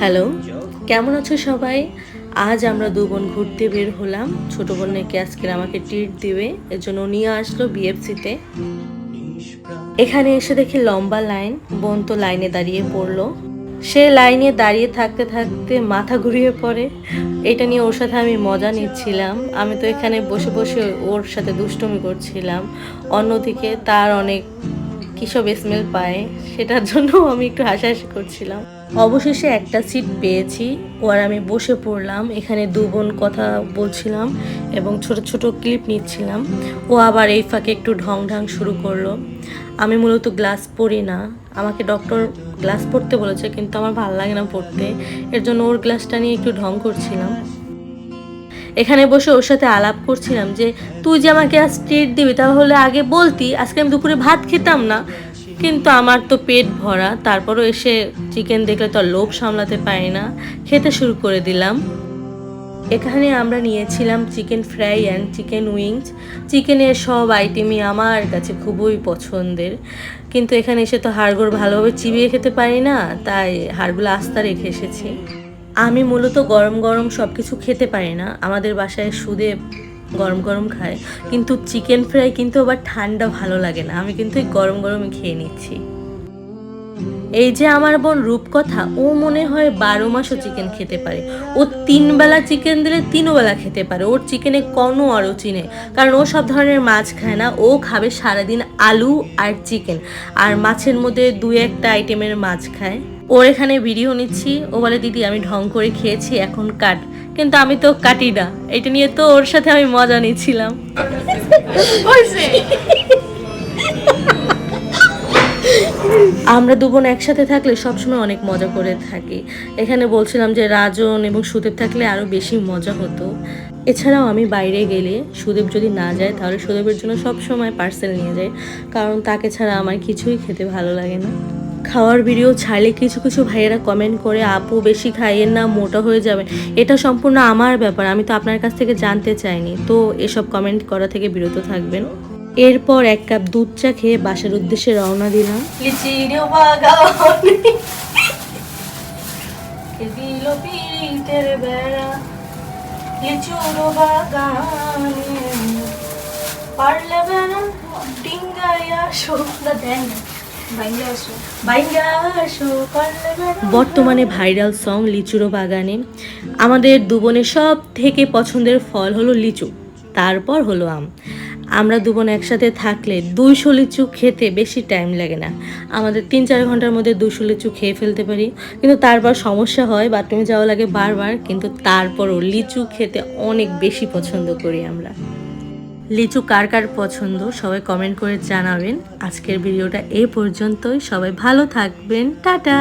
Hello, কেমন আছো সবাই? আজ আমরা দু বোন ঘুরতে বের হলাম। ছোট বোনকে আজকে আমাকে ট্রিট দিবে এর জন্য নিয়ে আসলো বিএফসিতে এখানে এসে দেখি লম্বা লাইন, বোন তো লাইনে দাঁড়িয়ে পড়ল। সে লাইনে দাঁড়িয়ে থাকতে থাকতে মাথা ঘুরিয়ে পড়ে। এটা নিয়ে ওর সাথে আমি মজা নিচ্ছিলাম। আমি তো এখানে বসে বসে ওর সাথে দুষ্টুমি করছিলাম। অন্যদিকে তার অনেক কিসব স্মেল পায়, সেটার জন্য আমি একটু হাসাহাসি করছিলাম। অবশেষে একটা সিট পেয়েছি ও আর আমি বসে পড়লাম, এখানে দু বোন কথা বলছিলাম এবং ছোট ছোট ক্লিপ নিচ্ছিলাম। ও আবার এই ফাঁকে একটু ঢং ঢং শুরু করল। আমি মূলত গ্লাস পরি না, আমাকে ডক্টর গ্লাস পরতে বলেছে, কিন্তু আমার ভালো লাগে না পড়তে। এর জন্য ওর গ্লাসটা নিয়ে একটু ঢং করছিলাম। এখানে বসে ওর সাথে আলাপ করছিলাম যে, তুই যে আমাকে আজ ট্রিট দিবি, তাহলে আগে বলতি, আজকে আমি দুপুরে ভাত খেতাম না। কিন্তু আমার তো পেট ভরা, তারপরও এসে চিকেন দেখলে তো লোভ সামলাতে পারি না। খেতে শুরু করে দিলাম। এখানে আমরা নিয়েছিলাম chicken fry and chicken wings. চিকেনের সব আইটেমই আমার কাছে খুবই পছন্দের। কিন্তু এখানে এসে তো হাড়গোড় ভালোভাবে চিবিয়ে খেতে পারি না, তাই হাড়গুলো আস্তা রেখে এসেছি। আমি মূলত গরম গরম সব কিছু খেতে পারি না। আমাদের বাসায় সুদে গরম গরম খায়। কিন্তু চিকেন ফ্রাই কিন্তু আবার ঠান্ডা ভালো লাগে না। আমি কিন্তু গরম গরমই খেয়ে নিচ্ছি। এই যে আমার বোন রূপকথা, ও মনে হয় বারো মাসও চিকেন খেতে পারে। ও তিন বেলা চিকেন দিলে তিনও বেলা খেতে পারে। ওর চিকেনে কোনো অরুচি নেই। কারণ ও সব ধরনের মাছ খায় না। ও খাবে সারাদিন আলু আর চিকেন। আর মাছের মধ্যে দু একটা আইটেমের মাছ খায়। ওর এখানে ভিডিও নিচ্ছি। ও বলে, দিদি, আমি ঢং করে খেয়েছি, এখন কাট। কিন্তু আমি তো কাটি না। এটা নিয়ে তো ওর সাথে আমি মজা নিচ্ছিলাম। আমরা দু বোন একসাথে থাকলে সবসময় অনেক মজা করে থাকি। এখানে বলছিলাম যে, রাজন এবং সুদেব থাকলে আরও বেশি মজা হতো। এছাড়াও আমি বাইরে গেলে সুদেব যদি না যায়, তাহলে সুদেবের জন্য সব সময় পার্সেল নিয়ে যাই। কারণ তাকে ছাড়া আমার কিছুই খেতে ভালো লাগে না। খাওয়ার ভিডিও ছাড়লে কিছু কিছু ভাইয়েরা কমেন্ট করে, আপু, বেশি খাইয়েন না, মোটা হয়ে যাবে এটা সম্পূর্ণ আমার ব্যাপার, আমি তো আপনার কাছ থেকে জানতে চাইনি। তো এসব কমেন্ট করা থেকে বিরত থাকবেন। এরপর এক কাপ দুধ চা খেয়ে বাসার উদ্দেশ্যে রওনা দিলাম। পারলে বেড়া, ডিঙ্গাইয়া বর্তমানে ভাইরাল সং লিচুরো বাগানে। আমাদের দুবনের সব থেকে পছন্দের ফল হলো লিচু, তারপর হলো আম। আমরা দুবোন একসাথে থাকলে দুইশো লিচু খেতে বেশি টাইম লাগে না। আমাদের তিন চার ঘণ্টার মধ্যে দুশো লিচু খেয়ে ফেলতে পারি। কিন্তু তারপর সমস্যা হয় বাথরুমে যাওয়া লাগে বারবার, কিন্তু তারপরও লিচু খেতে অনেক বেশি পছন্দ করি আমরা। লিচু কার কার পছন্দ সবাই কমেন্ট করে জানাবেন। আজকের ভিডিওটা এ পর্যন্তই। সবাই ভালো থাকবেন। টাটা!